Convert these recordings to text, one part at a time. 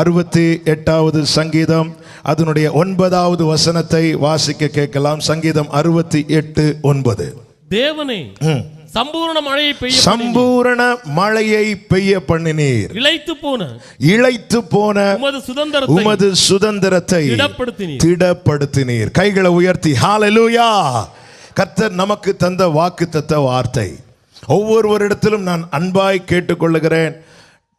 அறுபத்தி எட்டாவது சங்கீதம் அதனுடைய ஒன்பதாவது வசனத்தை வாசிக்க கேட்கலாம். சங்கீதம் அறுபத்தி எட்டு ஒன்பது. தேவனே சம்பூர்ண மழையை பெய்ய சம்பூரண மழையை பெய்ய பண்ணினீர். இழைத்து போன இழைத்து போன உமது சுதந்திரத்தை உமது சுதந்திரத்தை திடப்படுத்தினீர். திடப்படுத்தினீர். கைகளை உயர்த்தி ஹalleluya! கர்த்தர் நமக்கு தந்த வாக்குத்தத்த வார்த்தை. ஒவ்வொருவரிடத்திலும் நான் அன்பாய் கேட்டுக்கொள்ளுகிறேன்.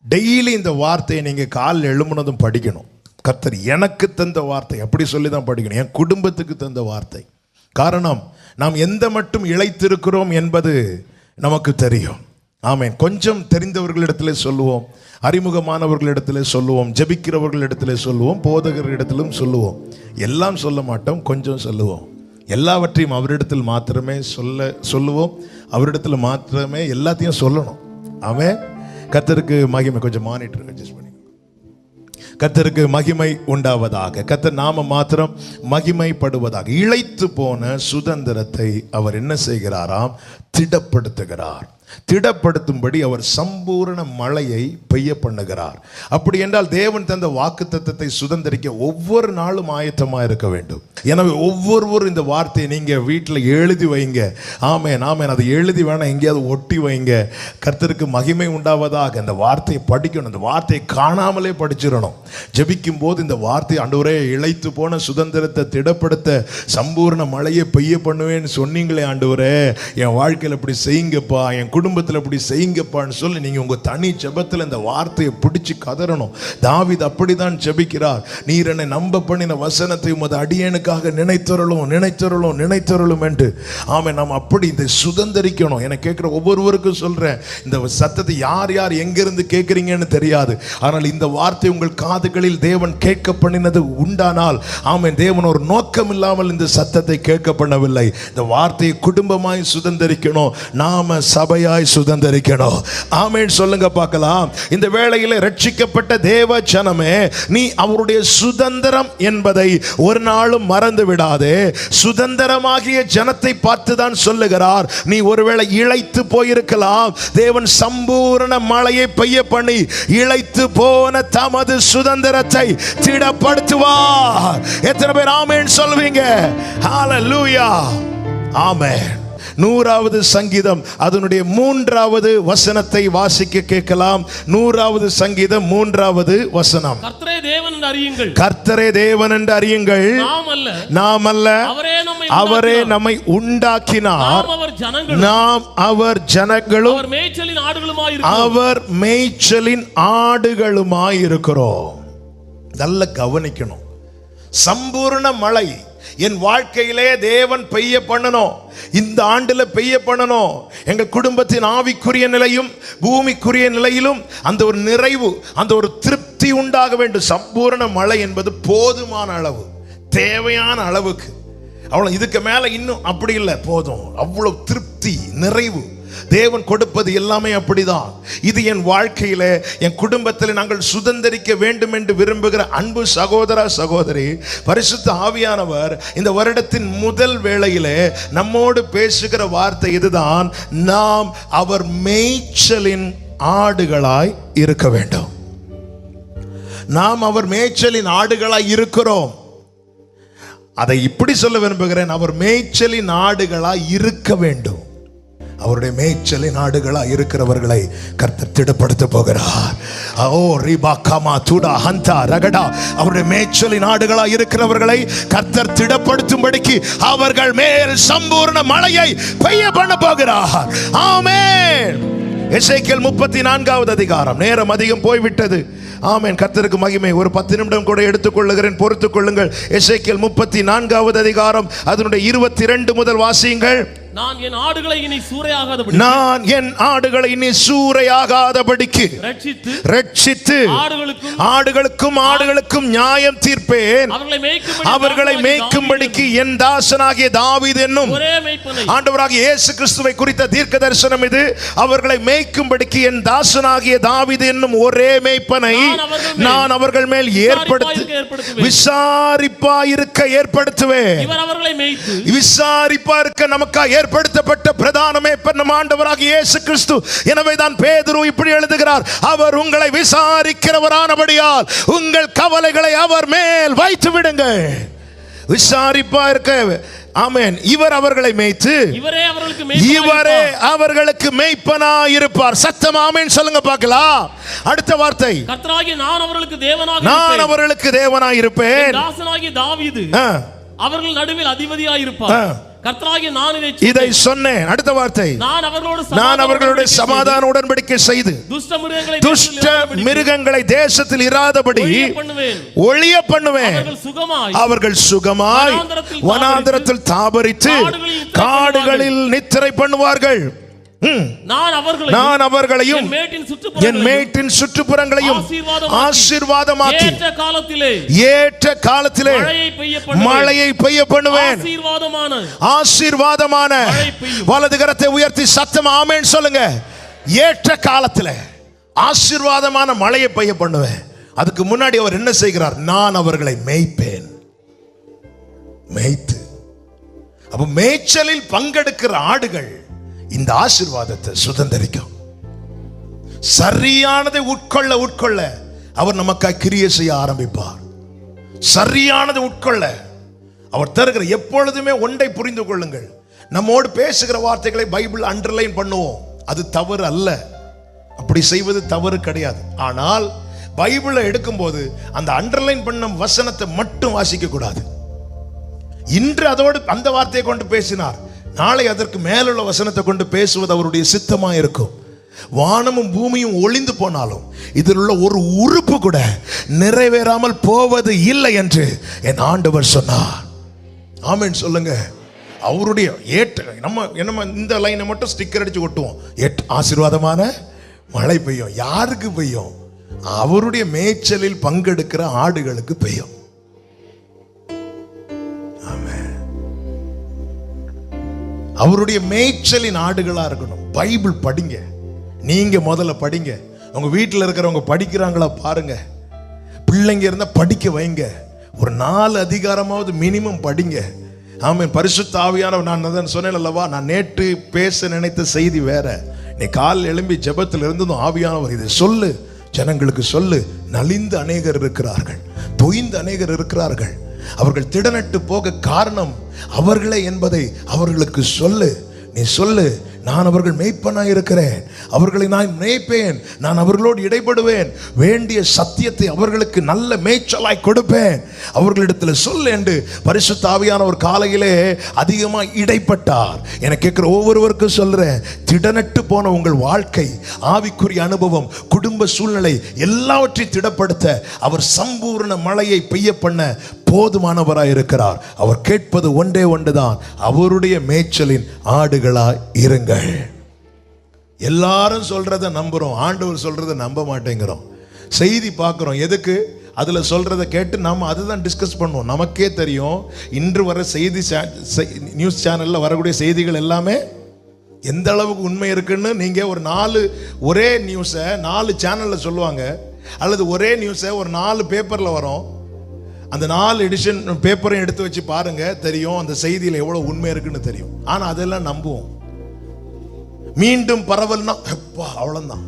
டெய்லி இந்த வார்த்தையை நீங்கள் காலில் எழும்புனதும் படிக்கணும். கர்த்தர் எனக்கு தந்த வார்த்தை அப்படி சொல்லி தான் படிக்கணும். என் குடும்பத்துக்கு தந்த வார்த்தை. காரணம் நாம் எந்த மட்டும் இழைத்திருக்கிறோம் என்பது நமக்கு தெரியும். ஆமேன். கொஞ்சம் தெரிந்தவர்களிடத்திலே சொல்லுவோம். அறிமுகமானவர்களிடத்திலே சொல்லுவோம். ஜெபிக்கிறவர்களிடத்திலே சொல்லுவோம். போதகர்களிடத்திலும் சொல்லுவோம். எல்லாம் சொல்ல மாட்டோம் கொஞ்சம் சொல்லுவோம். எல்லாவற்றையும் அவரிடத்தில் மாத்திரமே சொல்ல சொல்லுவோம். அவரிடத்தில் மாத்திரமே எல்லாத்தையும் சொல்லணும். அவன் கத்தருக்கு மகிமை கொஞ்சம் மானிட்டர் அட்ஜஸ்ட் பண்ணி கத்தருக்கு மகிமை உண்டாவதாக கத்தர் நாம மாத்திரம் மகிமைப்படுவதாக இழைத்து போன சுதந்திரத்தை அவர் என்ன செய்கிறாராம்? திடப்படுத்துகிறார். திடப்படுத்தும்படி அவர் சம்பூரண மழையை பெய்ய பண்ணுகிறார். அப்படி என்றால் தேவன் தந்த வாக்கு சுதந்திரிக்க ஒவ்வொரு நாளும் ஆயத்தமா இருக்க வேண்டும். எனவே ஒவ்வொருவரும் இந்த வார்த்தையை நீங்க வீட்டில் எழுதி வைங்க. ஆமேன் ஆமேன். அதை எழுதி வேணாம் எங்கேயாவது ஒட்டி வைங்க. கர்த்தருக்கு மகிமை உண்டாவதாக இந்த வார்த்தையை படிக்கணும். இந்த வார்த்தையை காணாமலே படிச்சிடணும். ஜெபிக்கும் போது இந்த வார்த்தை ஆண்டவரே இழைத்து போன சுதந்திரத்தை திடப்படுத்த சம்பூர்ண மழையை பெய்ய பண்ணுவேன்னு சொன்னீங்களே ஆண்டவரே. என் வாழ்க்கையில் இப்படி செய்யுங்கப்பா. என் குடும்பத்தில் இப்படி செய்யுங்கப்பான்னு சொல்லி நீங்கள் உங்கள் தனி ஜபத்தில் இந்த வார்த்தையை பிடிச்சி கதறணும். தாவீது அப்படிதான் ஜபிக்கிறார். நீர் என்னை நம்ப பண்ணின வசனத்தை உமது அடியனுக்காக நினைத்தொருளும் நினைத்தொருளும் நினைத்தொருளும் என்று. ஆமாம் நாம் அப்படி இதை சுதந்திரிக்கணும். என கேட்குற ஒவ்வொருவருக்கும் சொல்கிறேன் இந்த சத்தத்தை யார் யார் எங்கேருந்து கேட்குறீங்கன்னு தெரியாது. ஆனால் இந்த வார்த்தை உங்கள் காதுகளில் தேவன் கேட்க பண்ணினது உண்டானால் ஆமாம் தேவன் ஒரு நோக்கம் இல்லாமல் இந்த சத்தத்தை கேட்க பண்ணவில்லை. இந்த வார்த்தையை குடும்பமாய் சுதந்திரிக்கணும். நாம சபையா சபையாய் சுதந்திரிக்கணும். ஆமேன். சொல்லுங்க பார்க்கலாம். இந்த வேளையில் ரட்சிக்கப்பட்ட தேவ ஜனமே நீ அவருடைய சுதந்திரம் என்பதை ஒரு நாளும் மறந்து விடாதே. சுதந்திரமாகிய ஜனத்தை பார்த்து தான் சொல்லுகிறார். நீ ஒருவேளை இழைத்து போயிருக்கலாம். தேவன் சம்பூரண மழையை பெய்ய பண்ணி இழைத்து போன தமது சுதந்திரத்தை திடப்படுத்துவார். எத்தனை பேர் ஆமேன் சொல்வீங்க? ஹalleluya ஆமென். நூறாவது சங்கீதம் அதனுடைய மூன்றாவது வசனத்தை வாசிக்க கேட்கலாம். நூறாவது சங்கீதம் மூன்றாவது வசனம். கர்த்தரே தேவன் என்று அறியுங்கள். கர்த்தரே தேவன் என்று அறியுங்கள். நாம் அல்ல அவரே நம்மை உண்டாக்கினார். நாம் அவர் ஜனங்களும். அவர் மேய்ச்சலின் ஆடுகளுமாய் இருக்கிறோம். நல்ல கவனிக்கணும். சம்பூர்ண மழை. என் வாழ்க்கையிலே தேவன் பெய்ய பண்ணணும் இந்த ஆண்டுல பெய்ய பண்ணணும் எங்கள் குடும்பத்தின் ஆவிக்குரிய நிலையும் பூமிக்குரிய நிலையிலும் அந்த ஒரு நிறைவு அந்த ஒரு திருப்தி உண்டாக வேண்டும். சம்பூர்ண மழை என்பது போதுமான அளவு தேவையான அளவுக்கு. அவ்வளோ இதுக்கு மேலே இன்னும் அப்படி இல்லை போதும். அவ்வளோ திருப்தி நிறைவு. தேவன் கொடுப்பது எல்லாமே அப்படிதான். இது என் வாழ்க்கையில என் குடும்பத்தில் நாங்கள் சுதந்திரிக்க வேண்டும் என்று விரும்புகிற அன்பு சகோதர சகோதரி பரிசுத்த ஆவியானவர் இந்த வருடத்தின் முதல் வேளையில் நம்மோடு பேசுகிற வார்த்தை இதுதான். நாம் அவர் மேய்ச்சலின் ஆடுகளாய் இருக்க வேண்டும். நாம் அவர் மேய்ச்சலின் ஆடுகளாய் இருக்கிறோம். அதை இப்படி சொல்ல விரும்புகிறேன். அவர் மேய்ச்சலின் ஆடுகளாய் இருக்க வேண்டும். அவருடைய மேய்ச்சலின் ஆடுகளா இருக்கிறவர்களை கர்த்தர் திடப்படுத்த போகிறார். ஓ ரிபா கமா துடா ஹந்தா ரகடா. அவருடைய மேய்ச்சலின் ஆடுகளா இருக்கிறவர்களை கர்த்தர் திடப்படுத்தும்படிக்கு அவர்கள் மேல் சம்பூர்ண மழையை பெய்ய பண்ண போகிறார். ஆமே இசைக்கல் முப்பத்தி நான்காவது அதிகாரம். நேரம் அதிகம் போய்விட்டது. ஆமேன். கர்த்தருக்கு மகிமை. ஒரு பத்து நிமிடம் கூட எடுத்துக்கொள்ளுகிறேன். பொறுத்துக் கொள்ளுங்கள் எசேக்கியேல் முப்பத்தி நான்காவது அதிகாரம். அதனுடைய இருபத்தி இரண்டு முதல் வாசியுங்கள். நான் என் ஆடுகளை இனி சூறையாகாதபடி நான் என் ஆடுகளை இனி சூறையாகாதபடிக்கு. ரட்சித்து ரட்சித்து ஆடுகளுக்கும் ஆடுகளுக்கும் ஆடுகளுக்கும் நியாயம் தீர்ப்பேன். அவர்களை மேய்க்கும்படி அவர்களை தாசனாகிய மேய்க்கும்படிக்கு என் தாசனாகிய தாவீது என்னும் ஆண்டவராகிய இயேசு கிறிஸ்துவை குறித்த தீர்க்க தரிசனம் இது. அவர்களை மேய்க்கும்படிக்கு என் தாசனாகிய தாவீது என்னும் ஒரே மேய்ப்பனை நான் அவர்கள் மேல் ஏற்படுத்து விசாரிப்பாயிருக்க ஏற்படுத்துவேன். விசாரிப்பா இருக்க ஏற்படுத்துவேன். இவர் அவர்களை மேய்த்து விசாரிப்பா இருக்க நமக்கா ஏற்படுத்தப்பட்ட பிரதான மேய்ப்பர் நம் ஆண்டவராகிய இயேசு கிறிஸ்து. எனவே தான் பேதுரு இப்படி எழுதுகிறார் அவர் உங்களை விசாரிக்கிறவரானபடியால் உங்கள் கவலைகளை அவர் மேல் வைத்து விடுங்கள். விசாரிப்பா இருக்க ஆமென். இவர் அவர்களை மேய்த்து இவரே அவர்களுக்கு மெய்ப்பனா இருப்பார் சத்தம் ஆமென் சொல்லுங்க பார்க்கலாம். அடுத்த வார்த்தை. நான் அவர்களுக்கு தேவனாக நான். அவர்களுக்கு தேவனாய் இருப்பேன் தாவீது ஆ, அவர்கள் நடுவில் அதிபதியாயிருப்பார். ஆ. கர்த்தராகிய நான் இதை சொன்னேன். அடுத்த வார்த்தை. நான் அவர்களோடு நான் அவர்களுடைய சமாதான உடன்படிக்கை செய்து துஷ்ட மிருகங்களை துஷ்ட தேசத்தில் மிருகங்களை தேசத்தில் இராதபடி ஒளிய பண்ணுவேன். அவர்கள் சுகமாய் வனாந்தரத்தில் தாபரித்து காடுகளில் நித்திரை பண்ணுவார்கள். நான் அவர்களை நான் அவர்களையும் என் மேட்டின் சுற்றுப்புறங்களையும் ஆசீர்வாதமாக்கி, ஏற்ற காலத்திலே ஏற்ற காலத்திலே மழையை பெய்ய பண்ணுவேன். ஆசீர்வாதமான. வலது கரத்தை உயர்த்தி சத்தம் ஆமேன்னு சொல்லுங்க. ஏற்ற காலத்துல ஆசீர்வாதமான மழையை பெய்ய பண்ணுவேன் அதுக்கு முன்னாடி அவர் என்ன செய்கிறார்? நான் அவர்களை மேய்ப்பேன். மேய்த்து. அப்ப மேய்ச்சலில் பங்கெடுக்கிற ஆடுகள் இந்த ஆசீர்வாதத்தை சுதந்திரிக்கும். சரியானதை உட்கொள்ள உட்கொள்ள அவர் நமக்காக கிரியை செய்ய ஆரம்பிப்பார். சரியானதை உட்கொள்ள அவர் தருகிற எப்பொழுதுமே ஒன்றை புரிந்து கொள்ளுங்கள். நம்மோடு பேசுகிற வார்த்தைகளை பைபிள் அண்டர்லைன் பண்ணுவோம். அது தவறு அல்ல. அப்படி செய்வது தவறு கிடையாது. ஆனால் பைபிளை எடுக்கும்போது அந்த அண்டர்லைன் பண்ண வசனத்தை மட்டும் வாசிக்க கூடாது. இன்று அதோடு அந்த வார்த்தையை கொண்டு பேசினார். நாளை அதற்கு மேலுள்ள வசனத்தை கொண்டு பேசுவது அவருடைய சித்தமாக இருக்கும். வானமும் பூமியும் ஒளிந்து போனாலும் இதில் உள்ள ஒரு உறுப்பு கூட நிறைவேறாமல் போவது இல்லை என்று என் ஆண்டவர் சொன்னார். ஆமென் சொல்லுங்க. அவருடைய ஏற்ற நம்ம நம்ம இந்த லைனை மட்டும் ஸ்டிக்கர் அடிச்சு ஒட்டுவோம். ஏட் ஆசீர்வாதமான மழை பெய்யும். யாருக்கு பெய்யும்? அவருடைய மேய்ச்சலில் பங்கெடுக்கிற ஆடுகளுக்கு பெய்யும். அவருடைய மேய்ச்சலின் ஆடுகளா இருக்கணும். பைபிள் படிங்க. நீங்க முதல்ல படிங்க. உங்க வீட்டில் இருக்கிறவங்க படிக்கிறாங்களா பாருங்க. பிள்ளைங்க இருந்தால் படிக்க வைங்க. ஒரு நாலு அதிகாரமாவது மினிமம் படிங்க. ஆமென். பரிசுத்த ஆவியானவர் நான் அதான் சொன்னேன் அல்லவா? நான் நேற்று பேச நினைத்த செய்தி வேற. நீ கால் எழும்பி ஜெபத்தில் இருந்ததும் ஆவியானவர் இதை சொல்லு. ஜனங்களுக்கு சொல்லு. நலிந்து அநேகர் இருக்கிறார்கள். தொய்ந்து அநேகர் இருக்கிறார்கள். அவர்கள் திடனட்டு போக காரணம் அவர்களே என்பதை அவர்களுக்கு சொல்லு. நீ சொல்லு நான் அவர்கள் மேய்ப்பனாய் இருக்கிறேன். அவர்களை நான் மேய்ப்பேன். நான் அவர்களோடு இடைப்படுவேன் வேண்டிய சத்தியத்தை அவர்களுக்கு நல்ல மேய்ச்சலாய் கொடுப்பேன். அவர்களிடத்தில் சொல் என்று பரிசுத்த ஒரு காலையிலே அதிகமாக இடைப்பட்டார். என கேட்குற ஒவ்வொருவருக்கும் சொல்றேன் திடனட்டு போன உங்கள் வாழ்க்கை ஆவிக்குரிய அனுபவம் குடும்ப சூழ்நிலை எல்லாவற்றையும் திடப்படுத்த அவர் சம்பூர்ண மழையை பெய்ய பண்ண போதுமானவராக இருக்கிறார். அவர் கேட்பது ஒன்றே ஒன்றுதான். அவருடைய மேய்ச்சலின் ஆடுகளாய் நம்புங்கள் எல்லாரும் சொல்றத நம்புறோம். ஆண்டவர் சொல்கிறத நம்ப மாட்டேங்கிறோம். செய்தி பார்க்குறோம். எதுக்கு? அதில் சொல்கிறத கேட்டு நாம அதுதான் டிஸ்கஸ் பண்ணுவோம். நமக்கே தெரியும். இன்று வர செய்தி சே- செய்- நியூஸ் சேனலில் வரக்கூடிய செய்திகள் எல்லாமே எந்த அளவுக்கு உண்மை இருக்குன்னு நீங்கள் ஒரு நாலு ஒரே நியூஸை நாலு சேனலில் சொல்லுவாங்க. அல்லது ஒரே நியூஸை ஒரு நாலு பேப்பரில் வரும். அந்த நாலு எடிஷன் பேப்பரையும் எடுத்து வச்சு பாருங்கள் தெரியும் அந்த செய்தியில் எவ்வளோ உண்மை இருக்குன்னு தெரியும். ஆனால் அதெல்லாம் நம்புவோம். மீண்டும் பரவல்னா எப்பா அவ்வளோதான்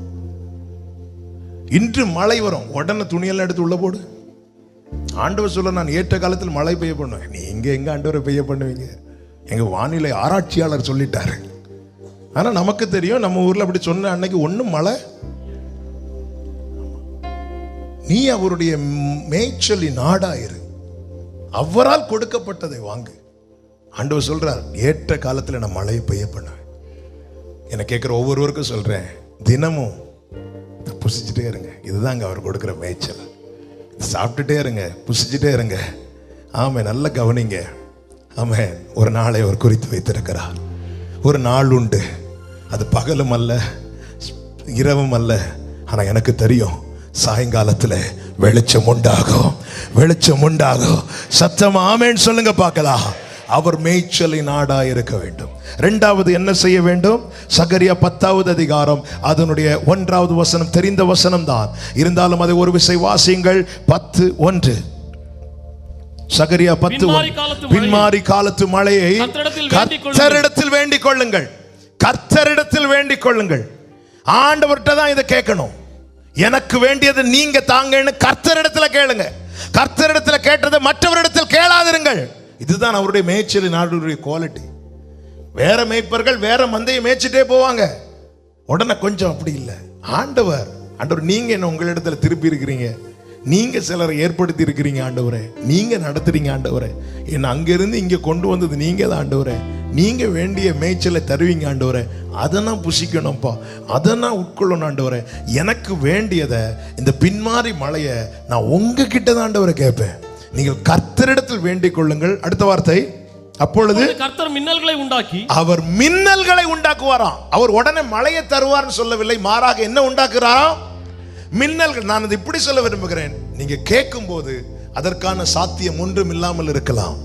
இன்று மழை வரும். உடனே துணியெல்லாம் எடுத்து உள்ள போடு. ஆண்டவர் சொல்ல நான் ஏற்ற காலத்தில் மழை பெய்ய பண்ணுவேன். நீங்க எங்க ஆண்டவரை பெய்ய பண்ணுவீங்க. எங்க வானிலை ஆராய்ச்சியாளர் சொல்லிட்டாரு. ஆனா நமக்கு தெரியும் நம்ம ஊர்ல அப்படி சொன்ன அன்னைக்கு ஒண்ணும் மழை. நீ அவருடைய மேய்ச்சலின் நாடாயிரு அவரால் கொடுக்கப்பட்டதை வாங்கு. ஆண்டவர் சொல்றார் ஏற்ற காலத்தில் நான் மழையை பெய்ய பண்ணுவேன் என்னை கேட்குற ஒவ்வொருவருக்கும் சொல்கிறேன் தினமும் புசிச்சுட்டே இருங்க. இதுதாங்க அவர் கொடுக்குற மேய்ச்சல். சாப்பிட்டுட்டே இருங்க புசிச்சுட்டே இருங்க. ஆமாம் நல்ல கவனிங்க. ஆமாம் ஒரு நாளை அவர் குறித்து வைத்திருக்கிறார். ஒரு நாள் உண்டு. அது பகலும் அல்ல இரவும் அல்ல. ஆனால் எனக்கு தெரியும் சாயங்காலத்தில் வெளிச்சம் உண்டாகும். வெளிச்சம் உண்டாகும். சத்தம் ஆமேன்னு சொல்லுங்க பார்க்கலாம். அவர் மேய்ச்சலை நாடா இருக்க வேண்டும். இரண்டாவது என்ன செய்ய வேண்டும்? சகரியா பத்தாவது அதிகாரம் அதனுடைய ஒன்றாவது வசனம் தெரிந்த வசனம் தான் இருந்தாலும் அதை ஒரு விசை வாசியுங்கள். பத்து ஒன்று. சகரியா பத்து பின்மாறி. காலத்து மழையை. கர்த்தரிடத்தில் வேண்டிக் கொள்ளுங்கள் கர்த்தரிடத்தில் வேண்டிக் கொள்ளுங்கள் ஆண்டவர்கிட்ட தான் இதை கேட்கணும். எனக்கு வேண்டியது நீங்க தாங்கன்னு கர்த்தரிடத்துல கேளுங்க. கர்த்தரிடத்துல கேட்டதை மற்றவரிடத்தில் கேளாதிருங்கள். இதுதான் அவருடைய மேய்ச்சலின் ஆடுடைய குவாலிட்டி வேற மேய்ப்பர்கள் வேற மந்தையை மேய்ச்சிட்டே போவாங்க. உடனே கொஞ்சம் அப்படி இல்லை. ஆண்டவர் ஆண்டவர் நீங்க என்ன உங்களிடத்துல திருப்பி இருக்கிறீங்க? நீங்க சிலரை ஏற்படுத்தி இருக்கிறீங்க ஆண்டவரே. நீங்க நடத்துறீங்க ஆண்டவரே. என்ன அங்கிருந்து இங்க கொண்டு வந்தது நீங்க தான் ஆண்டவரே. நீங்க வேண்டிய மேய்ச்சலை தருவீங்க ஆண்டவரே. அதை நான் புசிக்கணும்ப்பா. அதை நான் உட்கொள்ளணும் ஆண்டவரே. எனக்கு வேண்டியதை இந்த பின்மாறி மலையை நான் உங்ககிட்ட தான் ஆண்டவரை கேட்பேன். நீங்கள் கர்த்தரிடத்தில் வேண்டிக் கொள்ளுங்கள். அடுத்த வார்த்தை அப்பொழுது கர்த்தர் மின்னல்களை உண்டாக்கி அவர் மின்னல்களை உண்டாக்குவாராம். அவர் உடனே மழையை தருவார்னு சொல்லவில்லை. மாறாக என்ன உண்டாக்குறாராம்? மின்னல்கள். நான் அதை இப்படி சொல்ல விரும்புகிறேன். நீங்க கேட்கும்போது அதற்கான சாத்தியம் ஒன்றும் இல்லாமல் இருக்கலாம்.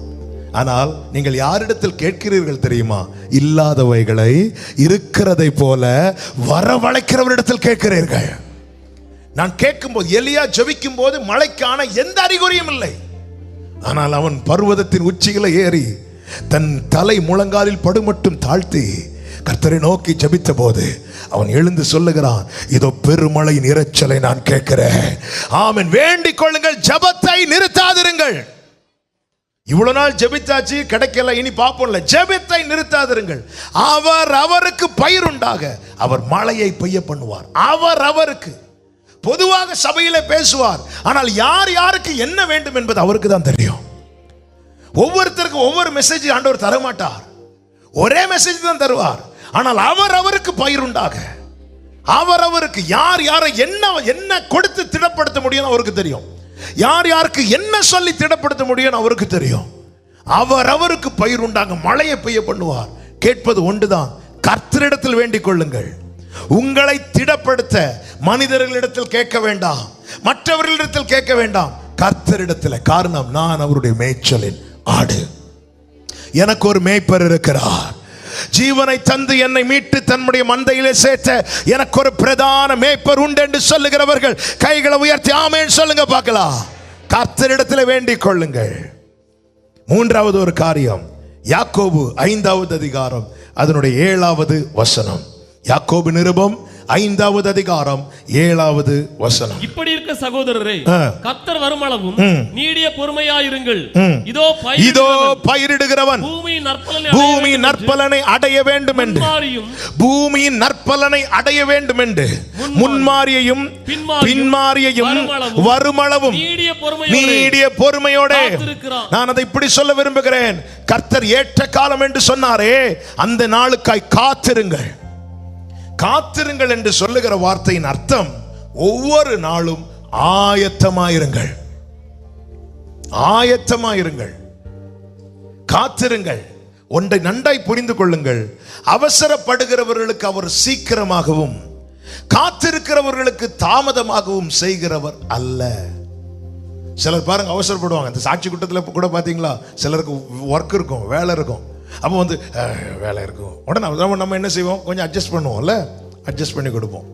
ஆனால் நீங்கள் யாரிடத்தில் கேட்கிறீர்கள் தெரியுமா? இல்லாதவைகளை இருக்கிறதை போல வரவழைக்கிறவரிடத்தில் கேட்கிறீர்கள். நான் கேட்கும்போது எலியா ஜெபிக்கும் போது மழைக்கான எந்த அறிகுறியும் இல்லை. ஆனால் அவன் பர்வதத்தின் உச்சிகளை ஏறி தன் தலை முழங்காலில் படுமட்டும் தாழ்த்தி கர்த்தரை நோக்கி ஜெபித்த போது அவன் எழுந்து சொல்லுகிறான் இதோ பெருமழையின் இரைச்சலை நான் கேட்கிறேன். ஆமன். வேண்டிக் கொள்ளுங்கள். ஜபத்தை நிறுத்தாதிருங்கள். இவ்வளவு நாள் ஜெபித்தாச்சு கிடைக்கல. இனி பார்ப்போம்ல. ஜெபத்தை நிறுத்தாதிருங்கள். அவர் அவருக்கு பயிருண்டாக. அவர் மழையை பெய்ய பண்ணுவார். அவர் அவருக்கு. பொதுவாக சபையில பேசுவார். ஆனால் யார் யாருக்கு என்ன வேண்டும் என்பது அவருக்கு தான் தெரியும். ஒவ்வொருத்தருக்கும் ஒவ்வொரு மெசேஜ் ஆண்டவர் தர மாட்டார் ஒரே மெசேஜ் தான் தருவார். ஆனால் அவர் அவருக்கு பயிருண்டாக அவர் அவருக்கு யார் யாரை என்ன என்ன கொடுத்து திடப்படுத்த முடியும் அவருக்கு தெரியும். யார் யாருக்கு என்ன சொல்லி திடப்படுத்த முடியும் அவருக்கு தெரியும். அவர் அவருக்கு பயிர் உண்டாங்க மழையை பெய்ய பண்ணுவார். கேட்பது ஒன்றுதான். கர்த்தரிடத்தில் வேண்டிக் கொள்ளுங்கள். உங்களை திடப்படுத்த மனிதர்களிடத்தில் கேட்க வேண்டாம். மற்றவர்களிடத்தில் கேட்க வேண்டாம். கர்த்தரிடத்தில் காரணம் நான் அவருடைய மேய்ச்சலின் ஆடு. எனக்கு ஒரு மேய்ப்பர் இருக்கிறார். ஜீவனை தந்து என்னை மீட்டு தன்னுடைய மந்தையிலே சேர்த்த எனக்கு ஒரு பிரதான மேய்ப்பர் உண்டு என்று சொல்லுகிறவர்கள் கைகளை உயர்த்தி ஆமேன்னு சொல்லுங்க பார்க்கலாம். கர்த்தரிடத்தில் வேண்டிக் கொள்ளுங்கள். மூன்றாவது ஒரு காரியம் யாக்கோபு ஐந்தாவது அதிகாரம் அதனுடைய ஏழாவது வசனம். யாக்கோபு நிருபம் ஐந்தாவது அதிகாரம் ஏழாவது வசனம். இப்படி இருக்க சகோதரரே ஆ. கர்த்தர் வருமளவும் நீடிய பொறுமையாயிருங்கள். இதோ இதோ பயிரிடுகிறவன். பூமி நற்பலனை அடைய வேண்டும் என்று பூமியின் நற்பலனை அடைய வேண்டும் என்று முன்மாரியையும் பின்மாரியையும் வருமளவும் நீடிய பொறுமையோடு. நான் அதை இப்படி சொல்ல விரும்புகிறேன். கர்த்தர் ஏற்ற காலம் என்று சொன்னாரே. அந்த நாளுக்காய் காத்திருங்கள். காத்திருங்கள் என்று சொல்லுகிற வார்த்தையின் அர்த்தம் ஒவ்வொரு நாளும் ஆயத்தமாயிருங்கள். ஆயத்தமாயிருங்கள். காத்திருங்கள். ஒன்றை நன்றாய் புரிந்து கொள்ளுங்கள். அவசரப்படுகிறவர்களுக்கு அவர் சீக்கிரமாகவும் காத்திருக்கிறவர்களுக்கு தாமதமாகவும் செய்கிறவர் அல்ல. சிலர் பாருங்க அவசரப்படுவாங்க. இந்த சாட்சி கூட்டத்தில் கூட பார்த்தீங்களா சிலருக்கு ஒர்க் இருக்கும் வேலை இருக்கும். அப்போ வந்து வேலை இருக்கும். உடனே நம்ம நம்ம என்ன செய்வோம்? கொஞ்சம் அட்ஜஸ்ட் பண்ணுவோம்ல? அட்ஜஸ்ட் பண்ணி கொடுப்போம்.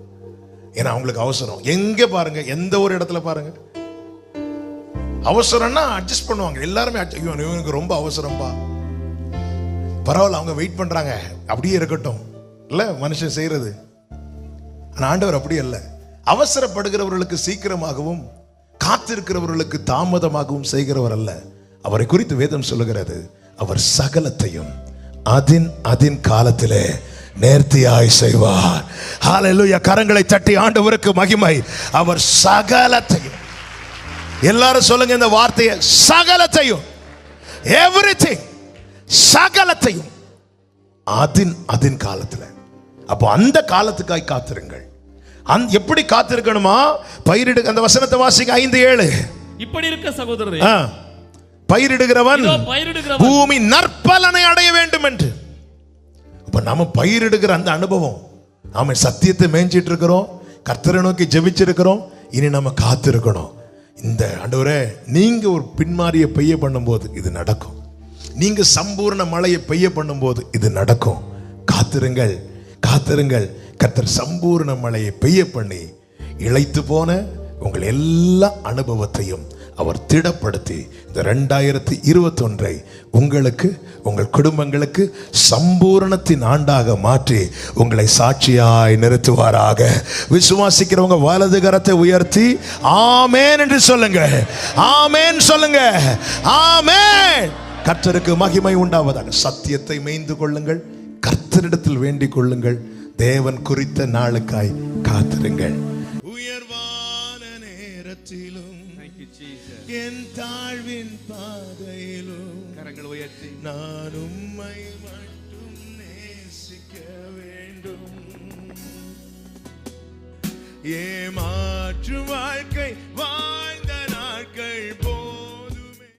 ஏன்னா அவங்களுக்கு அவசரம். எங்கே பாருங்க எந்த ஒரு இடத்துல பாருங்க. அவசரம்னா அட்ஜஸ்ட் பண்ணுவாங்க. எல்லாருமே இவனுக்கு ரொம்ப அவசரம்ப்பா பரவாயில்ல அவங்க வெயிட் பண்றாங்க. அப்படியே இருக்கட்டும். இல்ல மனுஷன் செய்யறது ஆனா ஆண்டவர் அப்படி அல்ல. அவசரப்படுகிறவர்களுக்கு சீக்கிரமாகவும் காத்திருக்கிறவர்களுக்கு தாமதமாகவும் செய்கிறவர் அல்ல. அவரை குறித்து வேதம் சொல்லுகிறது. அவர் சகலத்தையும் அதின் அதின் காலத்திலே நேர்த்தியாய் செய்வார். ஹalleluya கரங்களை தட்டி ஆண்டவருக்கு மகிமை. அவர் சகலத்தையும். எல்லாரும் சொல்லுங்க இந்த வார்த்தையை. சகலத்தையும். எவ்ரிதிங் சகலத்தையும். அதின் அதின் காலத்துல. அப்போ அந்த காலத்துக்காய் காத்திருங்கள். அந் எப்படி காத்திருக்கணுமா? பயிரிடு அந்த வசனத்தை வாசிங்க ஐந்து ஏழு. இப்படி இருக்க சகோதரரே ஆ. பயிரிடுகிறவன் பூமி நற்பலனை அடைய வேண்டும் என்று அப்ப நாம பயிரிடுகிற அந்த அனுபவம் நாம சத்தியத்தை மேய்ஞ்சிட்டு இருக்கிறோம் கர்த்தரை நோக்கி ஜெபிச்சிருக்கிறோம் இனி நம்ம காத்திருக்கணும். இந்த ஆண்டவரே நீங்க ஒரு பின்மாறிய பெய்ய பண்ணும்போது இது நடக்கும். நீங்க சம்பூர்ண மழையை பெய்ய பண்ணும்போது இது நடக்கும். காத்திருங்கள் காத்திருங்கள். கர்த்தர் சம்பூர்ண மழையை பெய்ய பண்ணி இளைத்து போன உங்கள் எல்லா அனுபவத்தையும் அவர் திடப்படுத்தி இந்த ரெண்டாயிரத்தி இருபத்தொன்றை உங்களுக்கு உங்கள் குடும்பங்களுக்கு சம்பூரணத்தின் ஆண்டாக மாற்றி உங்களை சாட்சியாய் நிறுத்துவாராக. விசுவாசிக்கிறவங்க வலது கரத்தை உயர்த்தி ஆமேன் என்று சொல்லுங்க. ஆமேன் சொல்லுங்க. ஆமேன் கர்த்தருக்கு மகிமை உண்டாவதாக சத்தியத்தை மேய்ந்து கொள்ளுங்கள். கர்த்தரிடத்தில் வேண்டிக் கொள்ளுங்கள். தேவன் குறித்த நாளுக்காய் காத்திருங்கள். தாழ்வின் பாதையிலும் கரங்கள் உயர்த்தி. நான் உம்மை மட்டும் நேசிக்க வேண்டும். ஏமாற்று வாழ்க்கை வா